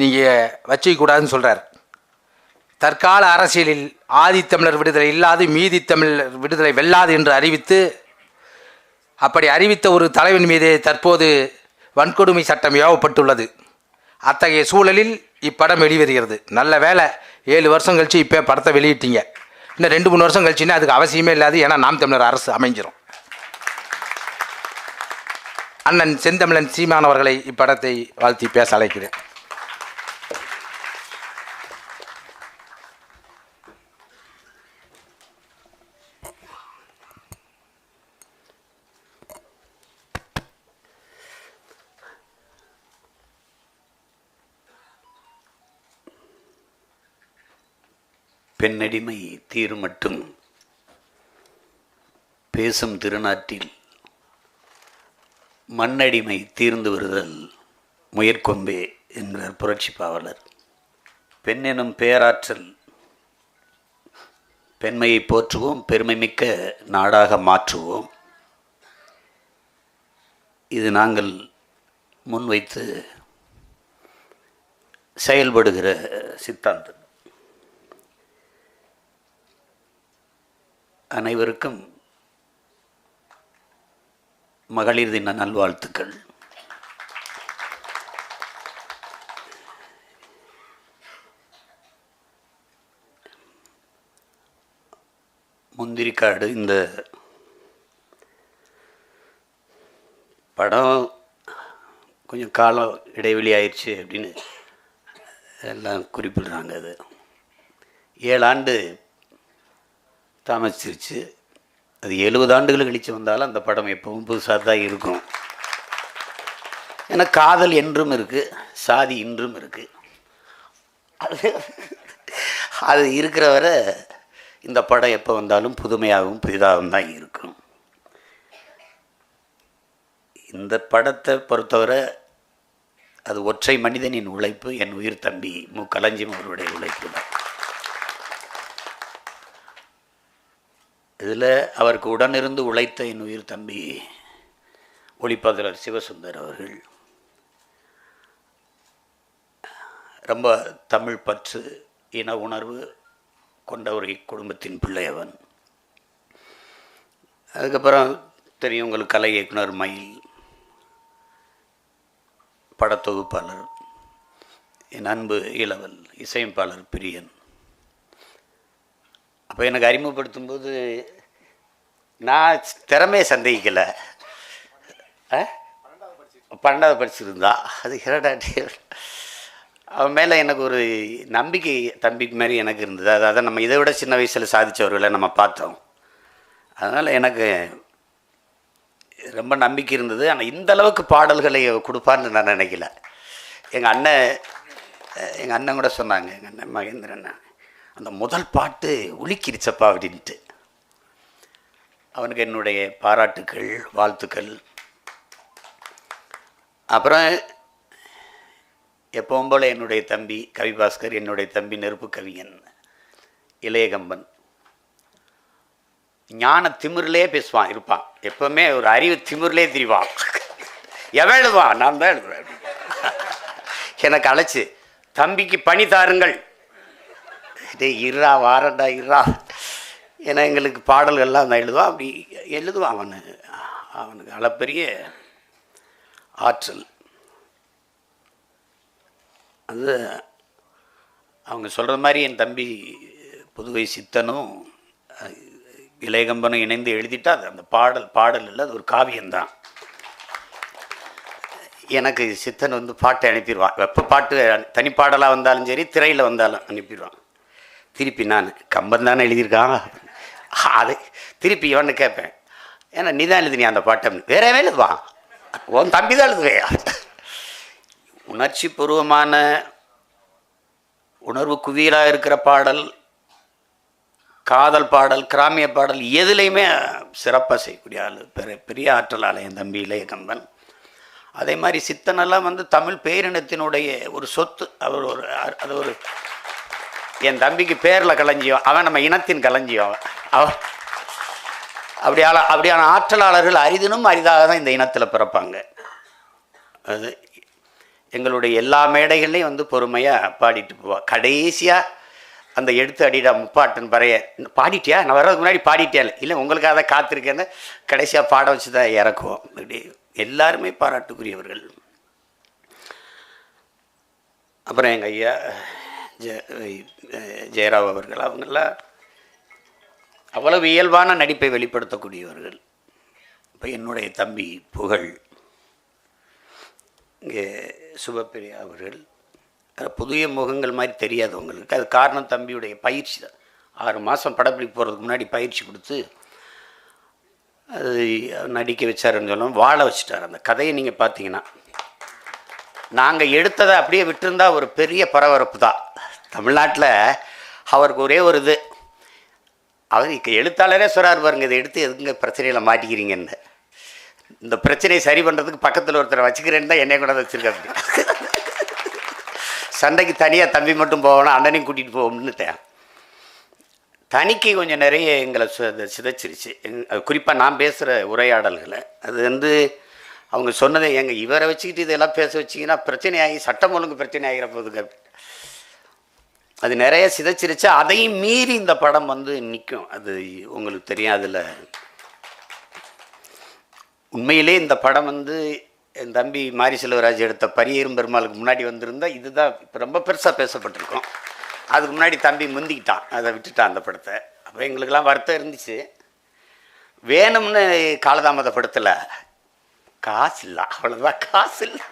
நீங்கள் வச்சுக்கூடாதுன்னு சொல்கிறார் தற்கால அரசியலில் ஆதித்தமிழர் விடுதலை இல்லாது மீதி தமிழர் விடுதலை வெல்லாது என்று அறிவித்து அப்படி அறிவித்த ஒரு தலைவன் மீது தற்போது வன்கொடுமை சட்டம் ஏவப்பட்டுள்ளது. அத்தகைய சூழலில் இப்படம் வெளிவருகிறது. நல்ல வேலை ஏழு வருஷம் கழிச்சு இப்போ படத்தை வெளியிட்டீங்க. இன்னும் ரெண்டு மூணு வருஷம் கழிச்சுன்னா அதுக்கு அவசியமே இல்லாது ஏன்னா நாம் தமிழர் அரசு அமைஞ்சிரும். அண்ணன் செந்தமிழன் சீமானவர்களை இப்படத்தை வாழ்த்தி பேச அழைக்கிறேன். பெண்ணடிமை தீரும் மட்டும். பேசும் திருநாட்டில் மண்ணடிமை தீர்ந்து வருதல் முயற்கொம்பே என்கிறார் புரட்சி பாவலர். பெண் எனும் பேராற்றல் பெண்மையை போற்றுவோம் பெருமை மிக்க நாடாக மாற்றுவோம். இது நாங்கள் முன்வைத்து செயல்படுகிற சித்தாந்தம். அனைவருக்கும் மகளிர் தின நல்வாழ்த்துக்கள். முந்திரிக்காடு இந்த படம் கொஞ்சம் காலம் இடைவெளி ஆயிடுச்சு அப்படின்னு எல்லாம் குறிப்பிடுறாங்க அது. ஏழாண்டு தாமசிச்சிருச்சு அது எழுபது ஆண்டுகள் கழித்து வந்தாலும் அந்த படம் எப்பவும் புதுசாக தான் இருக்கும். ஏன்னா காதல் என்றும் இருக்குது சாதி இன்றும் இருக்குது அது அது இருக்கிற வரை இந்த படம் எப்போ வந்தாலும் புதுமையாகவும் புதிதாகவும் தான் இருக்கும். இந்த படத்தை பொறுத்தவரை அது ஒற்றை மனிதனின் உழைப்பு என் உயிர் தம்பி மு. கலஞ்சி அவருடைய உழைப்பு தான். இதில் அவருக்கு உடனிருந்து உழைத்த என் உயிர் தம்பி ஒளிப்பதிலர் சிவசுந்தர் அவர்கள். ரொம்ப தமிழ் பற்று இன உணர்வு கொண்ட ஒரு குடும்பத்தின் பிள்ளை அவன். அதுக்கப்புறம் தெரியும் உங்களுக்கு கலை இயக்குனர் மயில் படத்தொகுப்பாளர் என் அன்பு இளவல் இசையமைப்பாளர் பிரியன். அப்போ எனக்கு அறிமுகப்படுத்தும் போது நான் திறமையை சந்தேகிக்கலை. பன்னெண்டாவது படிச்சிருந்தா. அது ஹிரடாட்டி அவன் மேலே எனக்கு ஒரு நம்பிக்கை தம்பிக்கு மாதிரி எனக்கு இருந்தது. அதாவது நம்ம இதை விட சின்ன வயசில் சாதித்தவர்களை நம்ம பார்த்தோம். அதனால் எனக்கு ரொம்ப நம்பிக்கை இருந்தது. ஆனால் இந்த அளவுக்கு பாடல்களை கொடுப்பார்னு நான் நினைக்கல. எங்கள் அண்ணன் எங்கள் அண்ணன் கூட சொன்னாங்க. எங்கள் அண்ணன் மகேந்திரன். அந்த முதல் பாட்டு உலுக்கிருச்சப்பா அப்படின்ட்டு. அவனுக்கு என்னுடைய பாராட்டுக்கள் வாழ்த்துக்கள். அப்புறம் எப்பவும் போல் என்னுடைய தம்பி கவிபாஸ்கர் என்னுடைய தம்பி நெருப்பு கவிஞன் இளையகம்பன். ஞான திமிரிலே பேசுவான் இருப்பான். எப்பவுமே ஒரு அறிவு திமிரிலே திரிவான். எவன் எழுதுவான்? நான் தான் எழுதுவேன். எனக்கு அழைச்சி தம்பிக்கு பணி தாருங்கள். டேய் இருறா வாரண்டா இருறா ஏன்னா எங்களுக்கு பாடல்கள்லாம் நான் எழுதுவான். அப்படி எழுதுவான் அவனு. அவனுக்கு அளப்பெரிய ஆற்றல். அது அவங்க சொல்கிற மாதிரி என் தம்பி புதுவை சித்தனும் இளையகம்பனும் இணைந்து எழுதிட்டா அது அந்த பாடல் பாடல் இல்லை அது ஒரு காவியம்தான். எனக்கு சித்தன் வந்து பாட்டை அனுப்பிடுவான். எப்போ பாட்டு தனிப்பாடலாக வந்தாலும் சரி திரையில் வந்தாலும் அனுப்பிடுவான். திருப்பி நான் கம்பன் தானே எழுதியிருக்கான். அது திருப்பி இவன்னு கேட்பேன். ஏன்னா நீ தான் எழுதுனியா அந்த பாட்டை வேறவே எழுதுவான்? உன் தம்பி தான் எழுதுவையா? உணர்ச்சி பூர்வமான உணர்வு குவியலாக இருக்கிற பாடல் காதல் பாடல் கிராமிய பாடல் எதுலேயுமே சிறப்பாக செய்யக்கூடிய ஆள் பெரிய பெரிய ஆற்றலாளர் என் தம்பி இளையகம்பன். அதே மாதிரி சித்தனெல்லாம் வந்து தமிழ் பேரினத்தினுடைய ஒரு சொத்து அவர் ஒரு அது ஒரு என் தம்பிக்கு பேரில் களஞ்சியம் அவன் நம்ம இனத்தின் களஞ்சியம் அவன். அவன் அப்படியான அப்படியான ஆற்றலாளர்கள் அரிதினும் அரிதாக தான் இந்த இனத்தில் பிறப்பாங்க. அது எங்களுடைய எல்லா மேடைகள்லையும் வந்து பொறுமையாக பாடிட்டு போவாள் கடைசியாக அந்த எடுத்து அடிடா முப்பாட்டன் பறைய. பாடிட்டியா? நான் வர்றதுக்கு முன்னாடி பாடிட்டேன் இல்லை. உங்களுக்காக தான் காத்திருக்கேன்னு கடைசியாக பாட வச்சு தான் இறக்குவோம். இப்படி எல்லாருமே பாராட்டுக்குரியவர்கள். அப்புறம் எங்கள் ஐயா ஜெ ஜெயராவ் அவர்கள். அவங்கெல்லாம் அவ்வளவு இயல்பான நடிப்பை வெளிப்படுத்தக்கூடியவர்கள். இப்போ என்னுடைய தம்பி புகழ் இங்கே சுபப்பிரியா அவர்கள். புதிய முகங்கள் மாதிரி தெரியாது உங்களுக்கு அது காரணம் தம்பியுடைய பயிற்சி தான். ஆறு மாதம் படப்பிடிப்பு போகிறதுக்கு முன்னாடி பயிற்சி கொடுத்து அது நடிக்க வச்சாருன்னு சொன்னோம். வாழ வச்சுட்டார். அந்த கதையை நீங்கள் பார்த்தீங்கன்னா நாங்கள் எடுத்ததை அப்படியே விட்டுருந்தா ஒரு பெரிய பரபரப்பு தான். தமிழ்நாட்டில் அவருக்கு ஒரே ஒரு இது. அவர் இக்க எழுத்தாளரே சொல்கிறார் பாருங்க இதை எடுத்து எதுங்க பிரச்சனையில் மாட்டிக்கிறீங்கன்னு. இந்த பிரச்சனையை சரி பண்ணுறதுக்கு பக்கத்தில் ஒருத்தரை வச்சுக்கிறேன்னு தான் என்னை கூட வச்சுருக்காங்க சண்டைக்கு தனியாக தம்பி மட்டும் போகணும் அண்ணனையும் கூட்டிகிட்டு போகணுன்னுட்டேன் தனிக்கு கொஞ்சம் நிறைய எங்களை அது சிதைச்சிருச்சு. குறிப்பாக நான் பேசுகிற உரையாடல்களை. அது வந்து அவங்க சொன்னதை எங்கள் இவரை வச்சுக்கிட்டு இதெல்லாம் பேச வச்சிங்கன்னா பிரச்சனை ஆகி சட்டம் ஒழுங்கு பிரச்சனை ஆகிற போதுங்க அது நிறைய சிதைச்சிருச்சு. அதையும் மீறி இந்த படம் வந்து நிற்கும் அது உங்களுக்கு தெரியும் அதில் உண்மையிலே இந்த படம் வந்து என் தம்பி மாரி செல்வராஜ் எடுத்த பரியேறும் பெருமாளுக்கு முன்னாடி வந்திருந்தா இதுதான் இப்போ ரொம்ப பெருசாக பேசப்பட்டிருக்கோம். அதுக்கு முன்னாடி தம்பி முந்திக்கிட்டான். அதை விட்டுட்டான் அந்த படத்தை. அப்போ எங்களுக்கெல்லாம் வருத்தம் இருந்துச்சு. வேணும்னு காலதாமதப்படுத்தலை. காசு இல்லை. அவ்வளோதான் காசு இல்லை.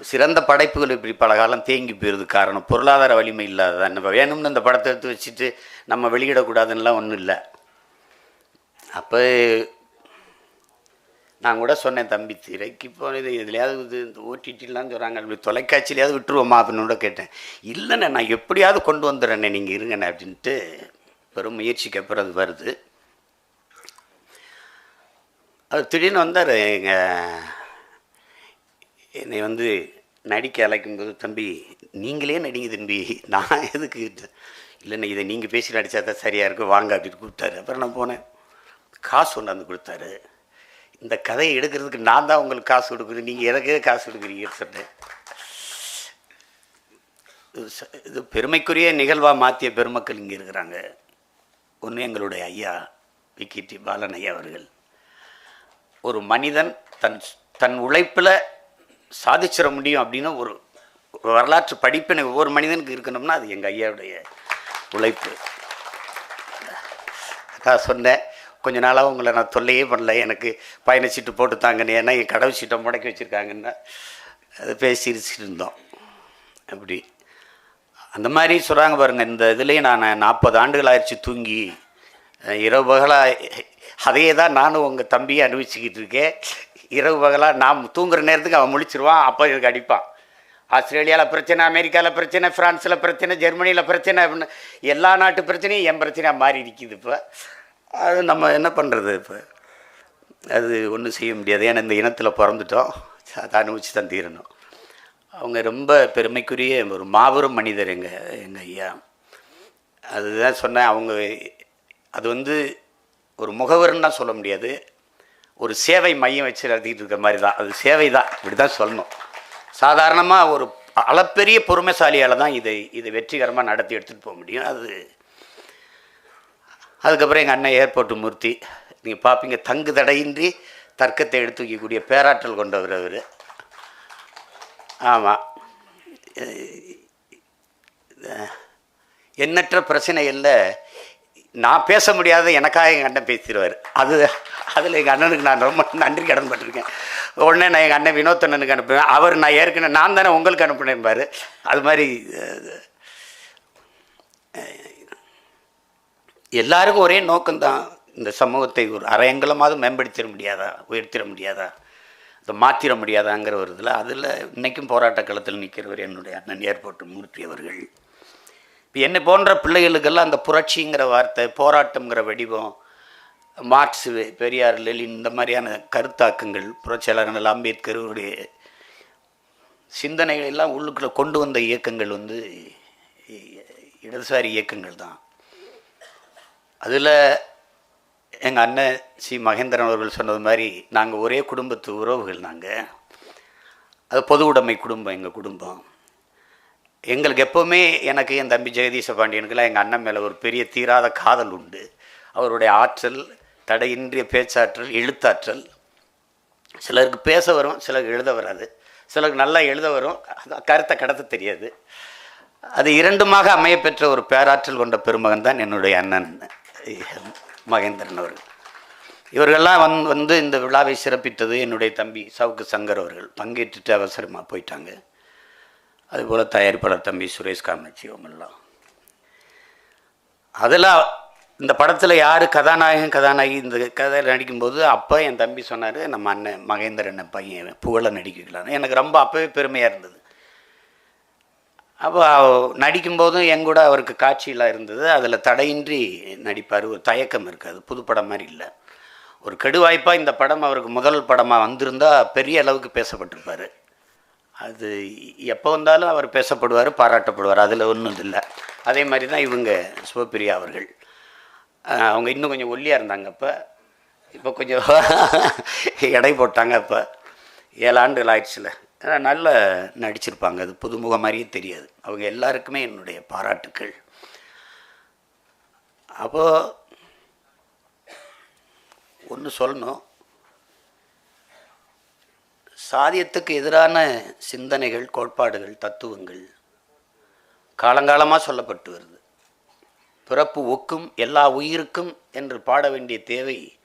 சிறந்த படைப்புகள் இப்படி பல காலம் தேங்கி போயிருது. காரணம் பொருளாதார வலிமை இல்லாததான் நம்ம வேணும்னு இந்த படத்தை எடுத்து வச்சுட்டு நம்ம வெளியிடக்கூடாதுன்னெலாம் ஒன்றும் இல்லை. அப்போ நான் கூட சொன்னேன் தம்பி திரைக்கு போனது எதுலையாவது இது இந்த ஓடிடிலாம் சொல்கிறாங்க அப்படி தொலைக்காட்சியிலையாவது விட்டுருவோமா? அப்படின்னு கூட கேட்டேன். இல்லைண்ணே நான் எப்படியாவது கொண்டு வந்துடுறேண்ணே நீங்கள் இருங்கண்ணே அப்படின்ட்டு பெரும் முயற்சிக்கு அப்புறம் அது வருது. அது திடீர்னு வந்தார் எங்கள் என்னை வந்து நடிக்க அழைக்கும்போது தம்பி நீங்களே நடிங்க தம்பி. நான் எதுக்கு இல்லைண்ணே இதை நீங்கள் பேசி நடித்தா தான் சரியாக இருக்கும். வாங்க அப்படின்னு கூப்பிட்டாரு. அப்புறம் நான் போனேன். காசு கொண்டாந்து கொடுத்தாரு. இந்த கதையை எடுக்கிறதுக்கு நான் தான் உங்களுக்கு காசு கொடுக்குறேன் நீங்கள் எனக்கு காசு கொடுக்குறீங்கன்னு சொன்னேன். இது இது பெருமைக்குரிய நிகழ்வாக மாற்றிய பெருமக்கள் இங்கே இருக்கிறாங்க. ஒன்று எங்களுடைய ஐயா விக்கிடி பாலன் ஐயா அவர்கள். ஒரு மனிதன் தன் தன் உழைப்பில் சாதிச்சிட முடியும் அப்படின்னு ஒரு வரலாற்று படிப்பினை ஒவ்வொரு மனிதனுக்கு இருக்கணும்னா அது எங்கள் ஐயாவுடைய உழைப்பு. நான் சொன்னேன் கொஞ்ச நாளாக உங்களை நான் தொல்லையே பண்ணல எனக்கு பயணச்சீட்டு போட்டு தாங்கன்னு ஏன்னா என் கடவு சீட்டை முடக்கி வச்சுருக்காங்கன்னா அது பேசி இருந்தோம். அப்படி. அந்த மாதிரி சொல்கிறாங்க பாருங்கள் இந்த இதுலேயே நான் நாற்பது ஆண்டுகள் ஆயிடுச்சு தூங்கி. இரவு பகலாக அதையே தான் நானும் உங்கள் தம்பியை அனுபவிச்சுக்கிட்டு இருக்கேன். இரவு பகலாக நாம் தூங்குற நேரத்துக்கு அவன் முழிச்சிருவான் அப்போ இதுக்கு அடிப்பான். ஆஸ்திரேலியாவில் பிரச்சனை அமெரிக்காவில் பிரச்சனை ஃப்ரான்ஸில் பிரச்சனை ஜெர்மனியில் பிரச்சனை அப்படின்னு எல்லா நாட்டு பிரச்சனையும் என் பிரச்சனையாக மாறி இருக்குது இப்போ. அது நம்ம என்ன பண்ணுறது இப்போ? அது ஒன்றும் செய்ய முடியாது. ஏன்னா இந்த இனத்தில் பிறந்துட்டோம். அதை அனுபவிச்சு தான் தீரணும். அவங்க ரொம்ப பெருமைக்குரிய ஒரு மாபெரும் மனிதர் எங்கள் எங்கள் ஐயா. அதுதான் சொன்னேன் அவங்க அது வந்து ஒரு முகவர்னு தான் சொல்ல முடியாது. ஒரு சேவை மையம் வச்சு நடத்திக்கிட்டு இருக்க மாதிரி தான் அது சேவை தான் இப்படி தான் சொல்லணும். சாதாரணமாக ஒரு அளப்பெரிய பொறுமைசாலியால் தான் இதை இதை வெற்றிகரமாக நடத்தி எடுத்துகிட்டு போக முடியும். அது அதுக்கப்புறம் எங்கள் அண்ணன் ஏர்போர்ட் மூர்த்தி நீங்கள் பார்ப்பீங்க தங்கு தடையின்றி தர்க்கத்தை எடுத்துக்கக்கூடிய பேராற்றல் கொண்டவர் அவர். ஆமாம் எண்ணற்ற பிரச்சனைகளில் நான் பேச முடியாத எனக்காக எங்கள் அண்ணன் பேசிடுவார். அது அதில் எங்கள் அண்ணனுக்கு நான் ரொம்ப நன்றி கடன் பட்டிருக்கேன் உடனே நான் எங்கள் அண்ணன் வினோத் அண்ணனுக்கு அனுப்புவேன். அவர் நான் ஏற்கனவே நான் தானே உங்களுக்கு அனுப்பினேன்பார் அது மாதிரி எல்லாருக்கும் ஒரே நோக்கம்தான் இந்த சமூகத்தை ஒரு அரையங்கலமாவது மேம்படுத்திட முடியாதா? உயர்த்திட முடியாதா? அதை மாற்றிட முடியாதாங்கிற ஒரு இதில் அதில் இன்றைக்கும் போராட்ட களத்தில் நிற்கிறவர் என்னுடைய அண்ணன் ஏர்போர்ட் மூர்த்தி அவர்கள். இப்போ என்னை போன்ற பிள்ளைகளுக்கெல்லாம் அந்த புரட்சிங்கிற வார்த்தை போராட்டங்கிற வடிவம் மார்க்ஸ் பெரியார் லெலின் இந்த மாதிரியான கருத்தாக்கங்கள் புரட்சியாளர்கள் அம்பேத்கருடைய சிந்தனைகள் எல்லாம் உள்ளுக்குள்ளே கொண்டு வந்த இயக்கங்கள் வந்து இடதுசாரி இயக்கங்கள் தான். அதில் எங்கள் அண்ணன் சி. மகேந்திரன் அவர்கள் சொன்னது மாதிரி நாங்கள் ஒரே குடும்பத்து உறவுகள் நாங்கள் அது பொது உடைமை குடும்பம் எங்கள் குடும்பம். எங்களுக்கு எப்போவுமே எனக்கு என் தம்பி ஜெகதீச பாண்டியனுக்கெல்லாம் எங்கள் அண்ணன் மேலே ஒரு பெரிய தீராத காதல் உண்டு. அவருடைய ஆற்றல் தடையின்றிய பேச்சாற்றல் எழுத்தாற்றல். சிலருக்கு பேச வரும் சிலருக்கு எழுத வராது. சிலருக்கு நல்லா எழுத வரும் அது கருத்தை கடத்த தெரியாது. அது இரண்டுமாக அமையப்பெற்ற ஒரு பேராற்றல் கொண்ட பெருமகன் தான் என்னுடைய அண்ணன் மகேந்திரன் அவர்கள். இவர்கள்லாம் வந் வந்து இந்த விழாவை சிறப்பித்தது என்னுடைய தம்பி சவுக்கு சங்கர் அவர்கள். பங்கேற்றுட்டு அவசரமாக போயிட்டாங்க. அதுபோல் தயாரிப்பாளர் தம்பி சுரேஷ் காமட்சி அவங்கெல்லாம். அதில் இந்த படத்தில் யார் கதாநாயகன் கதாநாயகி இந்த கதையில் நடிக்கும்போது அப்போ என் தம்பி சொன்னார் நம்ம அண்ணன் மகேந்திரன் பையன் புகழை நடிக்கலாம் எனக்கு ரொம்ப அப்போவே பெருமையாக இருந்தது. அப்போ நடிக்கும்போதும் என் கூட அவருக்கு காட்சியெலாம் இருந்தது. அதில் தடையின்றி நடிப்பார் ஒரு தயக்கம் இருக்காது புதுப்படம் மாதிரி இல்லை. ஒரு கெடுவாய்ப்பாக இந்த படம் அவருக்கு முதல் படமாக வந்திருந்தால் பெரிய அளவுக்கு பேசப்பட்டிருப்பார். அது எப்போ வந்தாலும் அவர் பேசப்படுவார் பாராட்டப்படுவார். அதில் ஒன்றும் இல்லை. அதே மாதிரி தான் இவங்க சிவபிரியா அவர்கள். அவங்க இன்னும் கொஞ்சம் ஒல்லியாக இருந்தாங்க அப்போ. இப்போ கொஞ்சம் எடை போட்டாங்க அப்போ. ஏழு ஆண்டுகள் ஆயிடுச்சுல. நல்ல நடிச்சிருப்பாங்க. அது புதுமுக மாதிரியே தெரியாது. அவங்க எல்லாருக்குமே என்னுடைய பாராட்டுக்கள். அப்போது ஒன்று சொல்லணும். சாதியத்துக்கு எதிரான சிந்தனைகள் கோட்பாடுகள் தத்துவங்கள் காலங்காலமாக சொல்லப்பட்டு வருது. பிறப்பு ஒக்கும் எல்லா உயிருக்கும் என்று பாட வேண்டிய தேவை.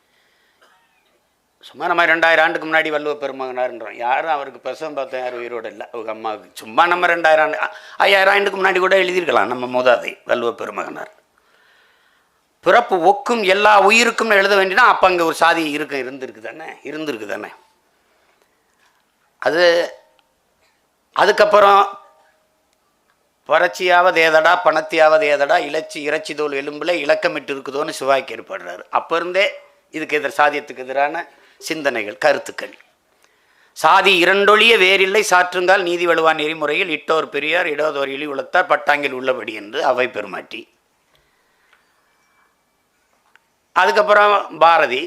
சும்மா நம்ம ரெண்டாயிரம் ஆண்டுக்கு முன்னாடி வள்ளுவ பெருமகனார்ன்றோம் யாரும் அவருக்கு பிரசவம் பார்த்தோம் யாரும் உயிரோடு இல்லை. அவங்க அம்மாவுக்கு. சும்மா நம்ம ரெண்டாயிரம் ஆண்டு ஐயாயிரம் ஆண்டுக்கு முன்னாடி கூட எழுதியிருக்கலாம் நம்ம மூதாதை வள்ளுவ பெருமகனார். பிறப்பு ஒக்கும் எல்லா உயிருக்கும் எழுத வேண்டினா அப்போ அங்கே ஒரு சாதி இருக்க இருந்திருக்கு தானே? இருந்திருக்கு தானே? அது அதுக்கப்புறம் வறட்சியாவது ஏதடா பணத்தியாவது ஏதடா இலச்சி இறைச்சி தோல் எலும்பில் இலக்கமிட்டு இருக்குதோன்னு சிவாய்க்கு ஏற்படுறாரு அப்போ இருந்தே இதுக்கு எதிர் சாதியத்துக்கு எதிரான சிந்தனைகள் கருத்துக்கள். சாதி இரண்டொழிய வேறில்லை சாற்றுங்கால் நீதி வலுவா நெறிமுறையில் இட்டோர் பெரியார் இடோதோர் இழி உளத்தார் பட்டாங்கில் உள்ளபடி என்று அவை பெருமாட்டி. அதுக்கப்புறம் பாரதி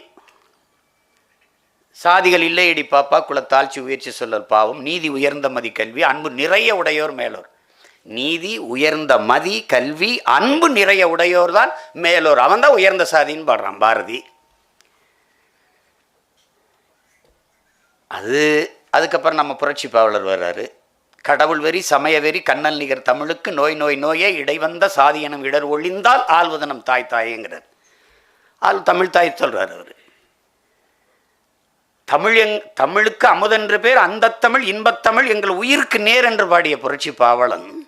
சாதிகள் இல்லை இடி பாப்பா குலத்தாழ்ச்சி உயர்ச்சி சொல்லல் பாவம் நீதி உயர்ந்த மதி கல்வி அன்பு நிறைய உடையோர் மேலோர். நீதி உயர்ந்த மதி கல்வி அன்பு நிறைய உடையோர் தான் மேலோர். அவன் தான் உயர்ந்த சாதின்னு பாடுறான் பாரதி. அது அதுக்கப்புறம் நம்ம புரட்சி பாவலர் வர்றாரு. கடவுள் வெறி சமய வெறி கண்ணல் நிகர் தமிழுக்கு நோய் நோய் நோயே இடைவந்த சாதி எனும் இடர் ஒழிந்தால் ஆள்வதனம் தாய் தாயேங்கிறார். ஆள் தமிழ் தாய் சொல்கிறார் அவர். தமிழ் எங் தமிழுக்கு அமுதென்று பேர் அந்த தமிழ் இன்பத்தமிழ் எங்கள் உயிருக்கு நேர் என்று பாடிய புரட்சி பாவலன்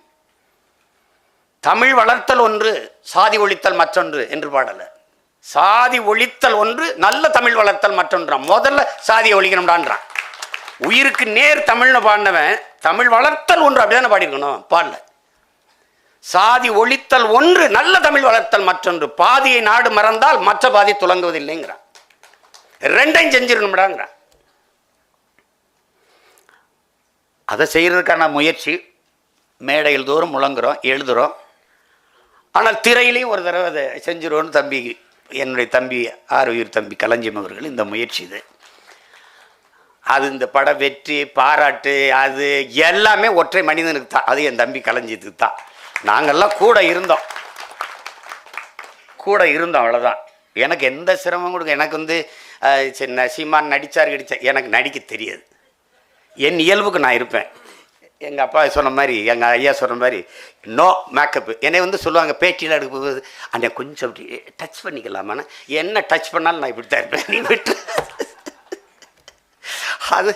தமிழ் வளர்த்தல் ஒன்று சாதி ஒழித்தல் மற்றொன்று என்று பாடல. சாதி ஒழித்தல் ஒன்று நல்ல தமிழ் வளர்த்தல் மற்றொன்றான் முதல்ல சாதியை ஒழிக்கணும்டான்றான். உயிருக்கு நேர் தமிழ்னு பாடினவன் தமிழ் வளர்த்தல் ஒன்று அப்படிதானே பாடியிருக்கணும்? பாடல. சாதி ஒழித்தல் ஒன்று நல்ல தமிழ் வளர்த்தல் மற்றொன்று. பாதியை நாடு மறந்தால் மற்ற பாதி துலங்குவதில்லைங்கிறான். ரெண்டையும் செஞ்சிருக்கணும்டாங்கிறான். அதை செய்யறதுக்கான முயற்சி மேடையில் தோறும் முழங்குறோம் எழுதுகிறோம் ஆனால் திரையிலையும் ஒரு தடவை அதை செஞ்சிருவோன்னு தம்பி என்னுடைய தம்பி ஆரோக்கியர் தம்பி களஞ்சியம் அவர்கள் இந்த முயற்சி இது. அது இந்த பட வெற்றி பாராட்டு அது எல்லாமே ஒற்றை மனிதனுக்கு தான். அது என் தம்பி களஞ்சியத்துக்கு தான். நாங்கள்லாம் கூட இருந்தோம். கூட இருந்தோம் அவ்வளோதான் எனக்கு எந்த சிரமம் கொடுக்க எனக்கு வந்து சின்ன சரி நடித்தார் கிடிச்சார் எனக்கு நடிக்க தெரியாது. என் இயல்புக்கு நான் இருப்பேன். எங்கள் அப்பா சொன்ன மாதிரி எங்கள் ஐயா சொன்ன மாதிரி நோ மேக்கப்பு என்னை வந்து சொல்லுவாங்க பேட்டியில் எடுக்கும்போது அண்ணே கொஞ்சம் அப்படி டச் பண்ணிக்கலாமான்னு என்ன டச் பண்ணாலும் நான் இப்படி தான் இருப்பேன் நீ விட்டு. அது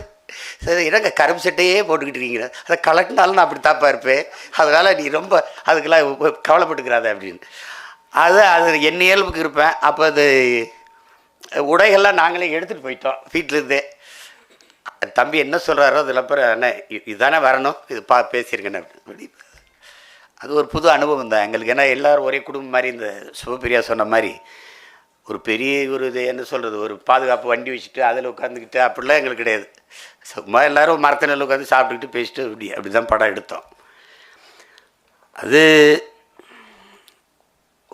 சரி என்னங்க கரும்பு சட்டையே போட்டுக்கிட்டு இருக்கீங்க. அதை கலட்டினாலும் நான் அப்படி தாப்பா இருப்பேன். அதனால் நீ ரொம்ப அதுக்கெல்லாம் கவலைப்பட்டுக்கிறாத அப்படின்னு. அது அது என் இயல்புக்கு இருப்பேன். அப்போ அது உடைகள்லாம் நாங்களே எடுத்துகிட்டு போயிட்டோம் வீட்டிலேருந்தே தம்பி என்ன சொல்கிறாரோ அதில் அப்புறம் அண்ணே இதுதானே வரணும். இது பா பேசியிருக்கேன்னு அப்படி அது ஒரு புது அனுபவம் தான் எங்களுக்கு. ஏன்னா எல்லாரும் ஒரே குடும்பம் மாதிரி இந்த சிவபிரியா சொன்ன மாதிரி ஒரு பெரிய ஒரு இது என்ன சொல்கிறது ஒரு பாதுகாப்பு வண்டி வச்சுட்டு அதில் உட்காந்துக்கிட்டு அப்படிலாம் எங்களுக்கு கிடையாது. சும்மா எல்லாரும் மரத்தினில் உட்காந்து சாப்பிட்டுக்கிட்டு பேசிட்டு அப்படி அப்படி தான் படம் எடுத்தோம். அது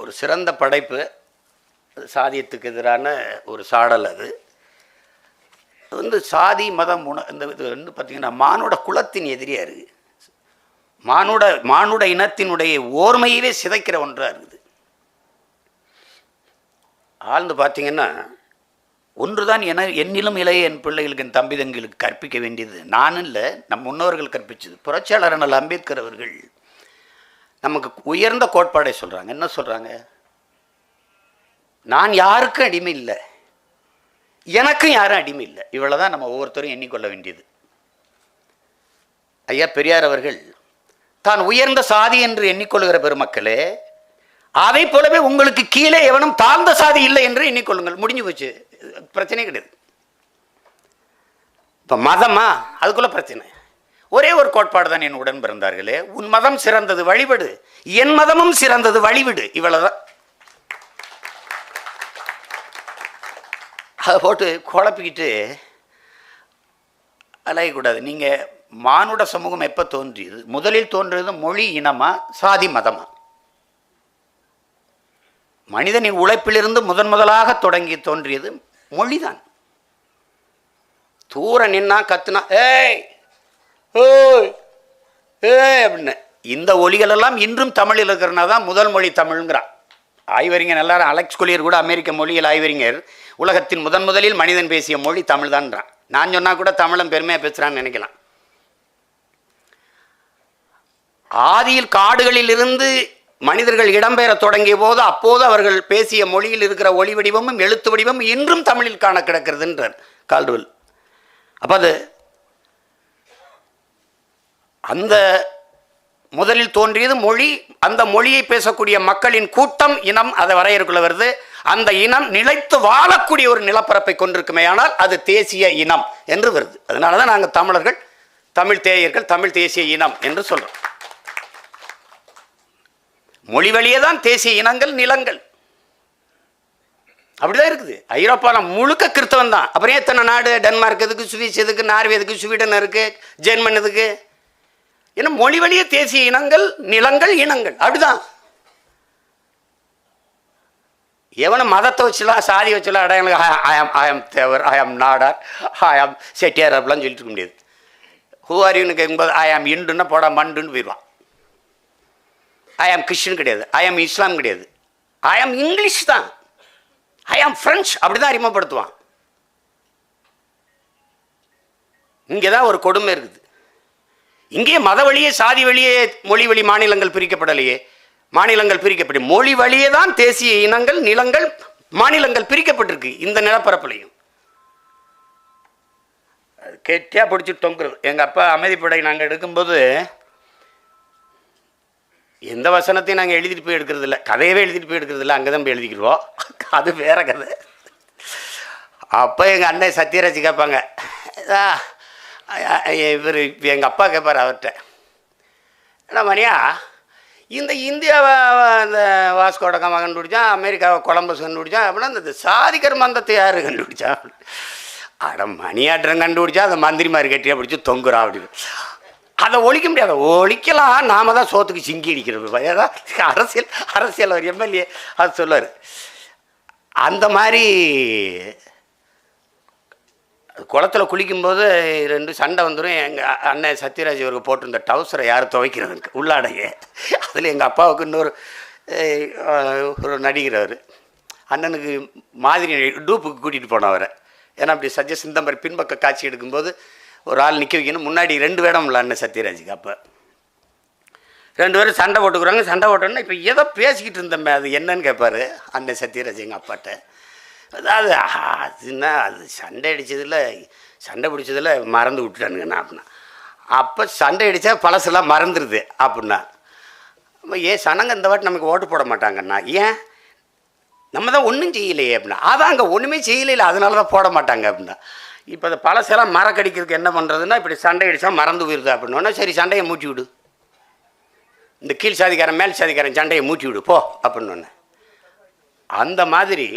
ஒரு சிறந்த படைப்பு. சாதியத்துக்கு எதிரான ஒரு சாடல் அது. அது வந்து சாதி மதம் உண இந்த இது வந்து பார்த்திங்கன்னா மானோட குலத்தின் எதிரியாக இருக்குது மானுட மானுட இனத்தினுடைய ஓர்மையவே சிதைக்கிற ஒன்றாக இருக்குது. ஆழ்ந்து பார்த்தீங்கன்னா ஒன்றுதான் என என்னிலும் இளைய என் பிள்ளைகளுக்கு என் தம்பி தங்களுக்கு கற்பிக்க வேண்டியது. நான் இல்லை நம் முன்னோர்கள் கற்பிச்சது. புரட்சியாளர் அண்ணல் அம்பேத்கர் அவர்கள் நமக்கு உயர்ந்த கோட்பாடை சொல்கிறாங்க என்ன சொல்கிறாங்க நான் யாருக்கும் அடிமை இல்லை. எனக்கும் யாரும் அடிமை இல்லை. இவ்வளோ தான் நம்ம ஒவ்வொருத்தரும் எண்ணிக்கொள்ள வேண்டியது. ஐயா பெரியார் அவர்கள் தான் உயர்ந்த சாதி என்று எண்ணிக்கொள்கிற பெருமக்களே அதை போலவே உங்களுக்கு கீழே எவனும் தாழ்ந்த சாதி இல்லை என்று எண்ணிக்கொள்ளுங்கள். முடிஞ்சு போச்சு. பிரச்சனையே கிடையாது. இப்போ மதமா? அதுக்குள்ள பிரச்சனை. ஒரே ஒரு கோட்பாடு தான் என் உடன் பிறந்தார்களே. உன் மதம் சிறந்தது வழிபடு. என் மதமும் சிறந்தது வழிவிடு. இவ்வளோதான் அதை போட்டு குழப்பிக்கிட்டு அலையக்கூடாது. நீங்கள் மானுட சமூகம் எப்போ தோன்றியது? முதலில் தோன்றியது மொழி இனமா சாதி மதமா? மனிதனின் உழைப்பிலிருந்து முதன் முதலாக தொடங்கி தோன்றியது மொழிதான். தூர நின்னா கத்துனா ஏய் ஓய் ஏய் அப்படின்னு. இந்த ஒலிகளெல்லாம் இன்றும் தமிழில் இருக்கிறனா தான் முதல் மொழி தமிழ்ங்கிறான். ஆய்வறிஞர் எல்லாரும் அலெக்ஸ் கொலியர் கூட அமெரிக்க மொழியில் ஆய்வறிஞர். உலகத்தின் முதன் முதலில் மனிதன் பேசிய மொழி தமிழ் தான்றான் நான் சொன்னால் கூட தமிழன் பெருமையாக பேசுகிறான்னு நினைக்கலாம். ஆதியில் காடுகளில் இருந்து மனிதர்கள் இடம்பெயர தொடங்கிய போது அப்போது அவர்கள் பேசிய மொழியில் இருக்கிற ஒளி வடிவமும் எழுத்து வடிவமும் இன்றும் தமிழில் காண கிடக்கிறதுன்றார் கால்டுவல். அப்போ அது அந்த முதலில் தோன்றியது மொழி. அந்த மொழியை பேசக்கூடிய மக்களின் கூட்டம் இனம் அதை வரையறுக்குள்ள வருது. அந்த இனம் நிலைத்து வாழக்கூடிய ஒரு நிலப்பரப்பை கொண்டிருக்குமே ஆனால் அது தேசிய இனம் என்று வருது. அதனால தான் நாங்கள் தமிழர்கள் தமிழ் தேயர்கள் தமிழ் தேசிய இனம் என்று சொல்கிறோம் மொழி வழியே தான் தேசிய இனங்கள் நிலங்கள். அப்படிதான் இருக்குது. ஐரோப்பாவில் முழுக்க கிறிஸ்தவன் தான். அப்புறம் எத்தனை நாடு? டென்மார்க் எதுக்கு? சுவிஸ் எதுக்கு? நார்வே எதுக்கு? ஸ்வீடன் இருக்குது ஜெர்மன் எதுக்கு? ஏன்னா மொழி வழியே தேசிய இனங்கள் நிலங்கள் இனங்கள். அப்படிதான். எவனை மதத்தை வச்சுலாம் சாதி வச்சுலாம் அடையாளம் I'm I'm Thevar I'm Nadar am Chettiar அப்படிலாம் சொல்லிட்டு இருக்க முடியாது. ஹூ ஆர் யூன்னு கேட்கும்போது ஆம் இண்டுன்னா போடா மண்டுன்னு போயிடுவான். ஐ ஆம் கிறிஸ்டின் கிடையாது. ஐ ஆம் இஸ்லாம் கிடையாது. ஐ ஆம் இங்கிலீஷ் தான். ஐ ஆம் ஃப்ரெஞ்ச் அப்படி தான் அறிமுகப்படுத்துவான். இங்கே தான் ஒரு கொடுமை இருக்குது. இங்கே மத வழியே சாதி வழியே மொழி வழி மாநிலங்கள் பிரிக்கப்படலையே. மாநிலங்கள் பிரிக்கப்படும் மொழி வழியே தான் தேசிய இனங்கள் நிலங்கள் மாநிலங்கள் பிரிக்கப்பட்டிருக்கு இந்த நிலப்பரப்புலையும். கெட்டியாக பிடிச்சி தொங்குறது. எங்கள் அப்பா அமைதிப்படை நாங்கள் எடுக்கும்போது எந்த வசனத்தையும் நாங்கள் எழுதிட்டு போய் எடுக்கிறது இல்லை. கதையவே எழுதிட்டு போய் எடுக்கிறது இல்லை. அங்கே தான் போய் எழுதிக்கிடுவோம். அது வேற கதை. அப்போ எங்கள் அண்ணன் சத்யராஜ் கேட்பாங்க இவர் எங்கள் அப்பா கேட்பார் அவர்கிட்ட. என்ன மணியா இந்த இந்தியாவை இந்த வாஸ்கோட காமா கண்டுபிடிச்சான் அமெரிக்காவை கொலம்பஸ் கண்டுபிடிச்சான் அப்படின்னா இந்த சாதிக்கர் மந்தத்தை யார் கண்டுபிடிச்சான்? அட மணியாற்றம் கண்டுபிடிச்சா அந்த மந்திரிமாரி கட்டியாக பிடிச்சி தொங்குறா அப்படின்னு. அதை ஒழிக்க முடியாது ஒழிக்கலாம். நாம தான் சோத்துக்கு சிங்கி அடிக்கிறது. ஏதாவது அரசியல் அரசியல் அவர் எம்எல்ஏ அது சொல்லுவார். அந்த மாதிரி குளத்தில் குளிக்கும்போது ரெண்டு சண்டை வந்துடும் எங்கள் அண்ணன் சத்யராஜ் இவருக்கு போட்டிருந்த டவுசரை யார் துவைக்கிறதுக்கு உள்ளாடையே. அதில் எங்கள் அப்பாவுக்கு இன்னொரு ஒரு நடிகர் அவர். அண்ணனுக்கு மாதிரி டூப்புக்கு கூட்டிகிட்டு அவரை. ஏன்னா அப்படி சஜஸ்ட் இந்த மாதிரி பின்பக்க காட்சி எடுக்கும்போது ஒரு ஆள் நிற்க வைக்கணும். முன்னாடி ரெண்டு வேடம் இல்லை அண்ணன் சத்யராஜுக்கு அப்போ. ரெண்டு பேரும் சண்டை போட்டுக்கிறாங்க. சண்டை போட்டோன்னா இப்போ ஏதோ பேசிக்கிட்டு இருந்தோமே அது என்னன்னு கேட்பாரு அண்ணன் சத்யராஜ் எங்கள் அப்பாட்ட. அதாவது ஆஹா, அதுன்னா அது சண்டை அடித்ததில் சண்டை பிடிச்சதில் மறந்து விட்டுட்டானுங்கண்ணா அப்படின்னா. அப்போ சண்டை அடித்தா பழசெல்லாம் மறந்துடுது அப்படின்னா. அப்போ ஏன் சனங்க இந்த வாட்டி நமக்கு ஓட்டு போட மாட்டாங்கண்ணா? ஏன்? நம்ம தான் ஒன்றும் செய்யலையே அப்படின்னா. அதான் அங்கே ஒன்றுமே செய்யலையில அதனால தான் போட மாட்டாங்க அப்படின்னா. இப்போ அந்த பழசெல்லாம் மரக்கடிக்கிறதுக்கு என்ன பண்ணுறதுன்னா இப்படி சண்டை அடித்தா மறந்து போயிருது அப்படின்னா சரி சண்டையை மூச்சு விடு. இந்த கீழ் சாதிக்காரன் மேல் சாதிக்காரன் சண்டையை மூச்சி விடு போ அப்படின்னு அந்த மாதிரி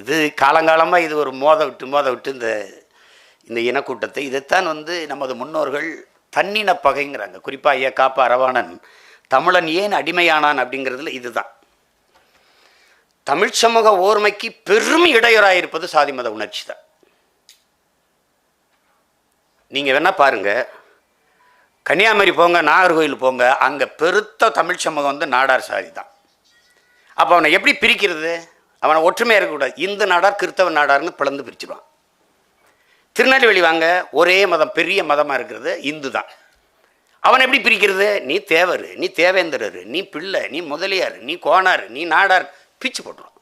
இது காலங்காலமாக இது ஒரு மோத விட்டு மோத விட்டு இந்த இந்த இனக்கூட்டத்தை. இதைத்தான் வந்து நமது முன்னோர்கள் தன்னின பகைங்கிறாங்க. குறிப்பாக ஐயா காப்பா அரவாணன் தமிழன் ஏன் அடிமையானான்? அப்படிங்கிறதுல இதுதான். தமிழ் சமூக ஓர்மைக்கு பெரும் இடையூறாயிருப்பது சாதி மத உணர்ச்சி தான். நீங்கள் வேணால் பாருங்கள் கன்னியாகுமரி போங்க நாகர்கோவில் போங்க அங்கே பெருத்த தமிழ் சமூகம் வந்து நாடார் சாதி தான். அப்போ அவனை எப்படி பிரிக்கிறது? அவனை ஒற்றுமையாக இருக்கக்கூடாது இந்து நாடார் கிறிஸ்தவ நாடார்னு பிளந்து பிரிச்சிடுவான். திருநெல்வேலி வாங்க ஒரே மதம் பெரிய மதமாக இருக்கிறது இந்து தான். அவனை எப்படி பிரிக்கிறது? நீ தேவர் நீ தேவேந்திரர் நீ பிள்ளை நீ முதலியார் நீ கோனார் நீ நாடார் பிச்சு போட்டுருவான்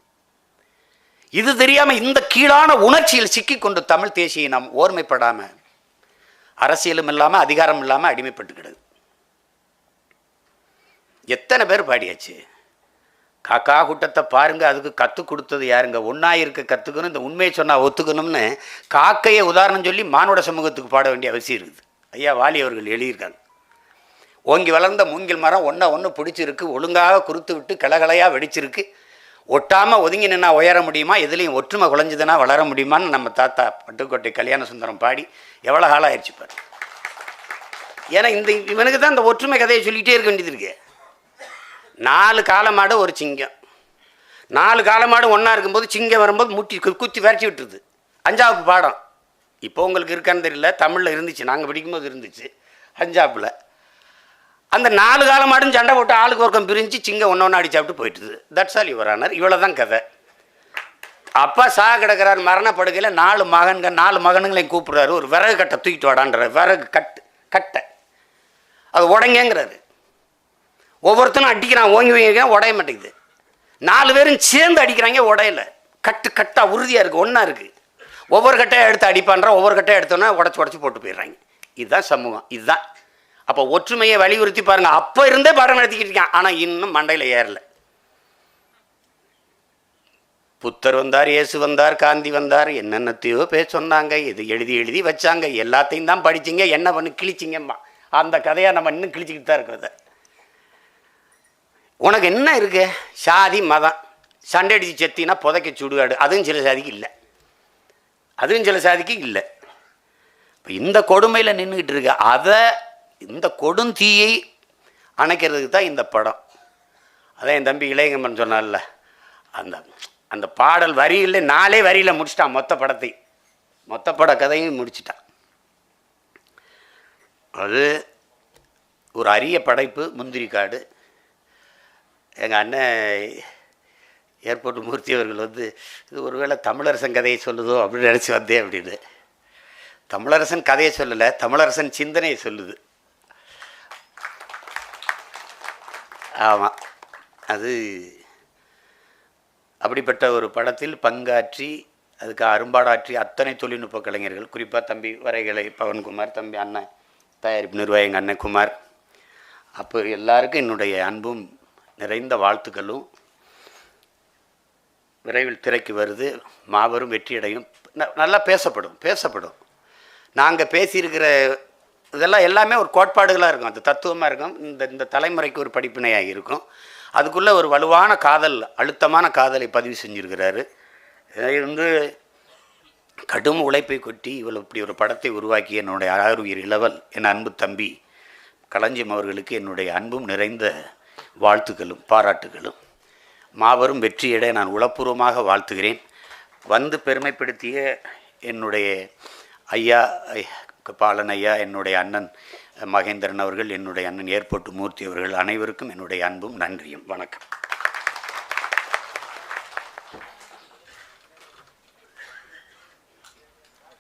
இது தெரியாமல் இந்த கீழான உணர்ச்சியில் சிக்கிக்கொண்டு தமிழ் தேசியை நாம் ஓர்மைப்படாமல் அரசியலும் இல்லாமல் அதிகாரம் இல்லாமல் அடிமைப்பட்டுக்கிடுது. எத்தனை பேர் பாடியாச்சு? காக்கா கூட்டத்தை பாருங்க அதுக்கு கற்றுக் கொடுத்தது யாருங்க? ஒன்றா இருக்க கற்றுக்கணும் இந்த உண்மையை சொன்னால் ஒத்துக்கணும்னு காக்கையை உதாரணம் சொல்லி மானுட சமூகத்துக்கு பாட வேண்டிய அவசியம் இருக்குது. ஐயா வாலி அவர்கள் எழுதியிருக்காங்க. ஓங்கி வளர்ந்த மூங்கில் மரம் ஒன்றை ஒன்று பிடிச்சிருக்கு ஒழுங்காக குறுத்து விட்டு கிளகலையாக வெடிச்சிருக்கு. ஒட்டாமல் ஒதுங்கி நின்னா உயர முடியுமா? எதுலேயும் ஒற்றுமை குலைஞ்சதுன்னா வளர முடியுமான்னு நம்ம தாத்தா பட்டுக்கோட்டை கல்யாண சுந்தரம் பாடி எவ்வளோ காலம் ஆயிடுச்சு பாரு ஏன்னா இந்த இவனுக்கு தான் இந்த ஒற்றுமை கதையை சொல்லிகிட்டே இருக்க வேண்டியது இருக்கு. நாலு காலமாடு ஒரு சிங்கம். நாலு காலமாடு ஒன்றா இருக்கும்போது சிங்கம் வரும்போது முட்டி கு- குத்தி விரச்சி விட்டுருது. அஞ்சாவது பாடம். இப்போ உங்களுக்கு இருக்கான்னு தெரியல தமிழில் இருந்துச்சு நாங்கள் படிக்கும்போது இருந்துச்சு அஞ்சாப்பில். அந்த நாலு காலமாடும் சண்டை போட்டு ஆளுக்கு ஒருக்கம் பிரிஞ்சு சிங்கம் ஒன்று ஒன்று அடி சாப்பிட்டு போயிட்டுது. தட்ஸ் ஆல் யுவரானர் இவ்வளோ தான் கதை. அப்பா சா கிடக்கிறார் மரணப்படுகையில் நாலு மகன்கள் நாலு மகனுங்களையும் கூப்பிட்றாரு. ஒரு விறகு கட்டை தூக்கிட்டு வாடான்றார். விறகு கட்டு கட்டை. அது உடைங்கங்கிறாரு. ஒவ்வொருத்தனும் அடிக்கிறான் ஓங்கி வைக்கிறான் உடைய மாட்டேங்குது. நாலு பேரும் சேர்ந்து அடிக்கிறாங்க உடையல. கட்டு கட்டாக உறுதியாக இருக்குது ஒன்றா இருக்குது ஒவ்வொரு கட்டையாக எடுத்து அடிப்பான்றான் ஒவ்வொரு கட்டையாக எடுத்தோன்னா உடச்சி உடச்சி போட்டு போயிடுறாங்க. இதுதான் சமூகம் இதுதான். அப்போ ஒற்றுமையை வலியுறுத்தி பாருங்க அப்போ இருந்தே பாடம் நடத்திக்கிட்டு இருக்கான் ஆனால் இன்னும் மண்டையில் ஏறல. புத்தர் வந்தார் இயேசு வந்தார் காந்தி வந்தார் என்னென்னத்தையோ பேர் சொன்னாங்க இது எழுதி எழுதி வச்சாங்க எல்லாத்தையும் தான் படிச்சிங்க என்ன பண்ணு கிழிச்சிங்கம்மா. அந்த கதையை நம்ம இன்னும் கிழிச்சிக்கிட்டு தான் இருக்கிறத. உனக்கு என்ன இருக்கு? சாதி மதம். சண்டை அடித்து செத்தினா புதைக்க சுடுகாடு. அதுவும் சில சாதிக்கு இல்லை. அதுவும் சில சாதிக்கு இல்லை. இப்போ இந்த கொடுமையில் நின்றுக்கிட்டு இருக்க அதை இந்த கொடுந்தீயை அணைக்கிறதுக்கு தான் இந்த படம். அதான் என் தம்பி இளையங்கம்மன் சொன்னார்ல அந்த அந்த பாடல் வரியில் நாலே வரியில் முடிச்சிட்டான் மொத்த படத்தை. மொத்த பட கதையும் முடிச்சிட்டான். அது ஒரு அரிய படைப்பு முந்திரி காடு. எங்கள் அண்ணன் ஏர்போர்ட் மூர்த்தி அவர்கள் வந்து இது ஒருவேளை தமிழரசன் கதையை சொல்லுதோ அப்படின்னு நினச்சி வந்தேன் அப்படின்னு. தமிழரசன் கதையை சொல்லலை தமிழரசன் சிந்தனையை சொல்லுது. ஆமாம் அது அப்படிப்பட்ட ஒரு படத்தில் பங்காற்றி அதுக்கு அரும்பாடாற்றி அத்தனை தொழில்நுட்ப கலைஞர்கள் குறிப்பாக தம்பி வரைகலை பவன்குமார் தம்பி அண்ணன் தயாரிப்பு நிர்வாகி எங்கள் அண்ணன் குமார் அப்போ எல்லாருக்கும் என்னுடைய அன்பும் நிறைந்த வாழ்த்துக்களும் விரைவில் திரைக்கு வருது. மாபெரும் வெற்றியடையும். ந- நல்லா பேசப்படும் பேசப்படும். நாங்கள் பேசியிருக்கிற இதெல்லாம் எல்லாமே ஒரு கோட்பாடுகளாக இருக்கும். அது தத்துவமாக இருக்கும். இந்த இந்த தலைமுறைக்கு ஒரு படிப்பினையாக இருக்கும். அதுக்குள்ளே ஒரு வலுவான காதல் அழுத்தமான காதலை பதிவு செஞ்சுருக்கிறாரு. வந்து கடும் உழைப்பை கொட்டி இவள் இப்படி ஒரு படத்தை உருவாக்கிய என்னுடைய ஆறுயிர் இளவல் என் அன்பு தம்பி களஞ்சியம் அவர்களுக்கு என்னுடைய அன்பும் நிறைந்த வாழ்த்துக்களும் பாராட்டுகளும். மாபெரும் வெற்றியடை நான் உளப்பூர்வமாக வாழ்த்துகிறேன். வந்து பெருமைப்படுத்திய என்னுடைய ஐயா பாலன் ஐயா என்னுடைய அண்ணன் மகேந்திரன் அவர்கள் என்னுடைய அண்ணன் ஏர்போர்ட் மூர்த்தி அவர்கள் அனைவருக்கும் என்னுடைய அன்பும் நன்றியும். வணக்கம்.